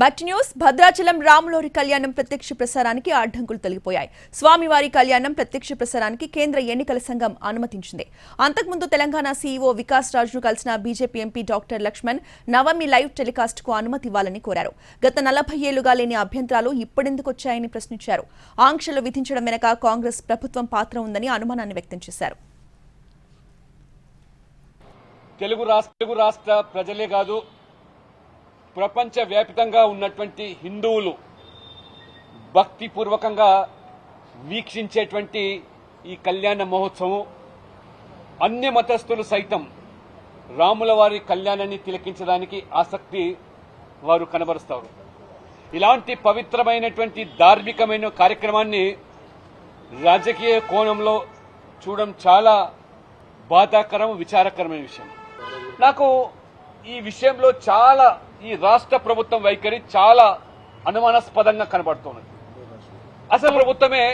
Back news Bhadrachalam రాములోరి కళ్యాణం ప్రత్యక్ష ప్రసారానికి అడ్డంకులు తొలగిపోయాయి. స్వామివారి కళ్యాణం ప్రత్యక్ష ప్రసారానికి కేంద్ర ఎన్నికల సంఘం అనుమతించింది. అంతకుముందు తెలంగాణ సీఈఓ వికాస్ రాజును కలిసిన BJP MP doctor Laxman Navami live టెలికాస్ట్కు అనుమతి ఇవ్వాలని కోరారు. గత నలభై ఏళ్ళుగా లేని అభ్యంతరాలు ఇప్పుడెందుకు వచ్చాయని ప్రశ్నించారు. ఆంక్షలు విధించడం వెనక కాంగ్రెస్ ప్రభుత్వం పాత్ర ఉందని అనుమానాన్ని వ్యక్తం చేశారు. తెలుగు రాష్ట్ర ప్రజలే కాదు ప్రపంచవ్యాప్తంగా ఉన్నటువంటి హిందువులు భక్తిపూర్వకంగా వీక్షించేటువంటి ఈ కళ్యాణ మహోత్సవం అన్ని మతస్థులు సైతం రాముల వారి కళ్యాణాన్ని తిలకించడానికి ఆసక్తి వారు కనబరుస్తారు. ఇలాంటి పవిత్రమైనటువంటి ధార్మికమైన కార్యక్రమాన్ని రాజకీయ కోణంలో చూడడం చాలా బాధాకరం విచారకరమైన విషయం. నాకు ఈ విషయంలో చాలా ఈ రాష్ట్ర ప్రభుత్వం వైఖరి చాలా అనుమానాస్పదంగా కనబడుతున్నది అసలు ప్రభుత్వమే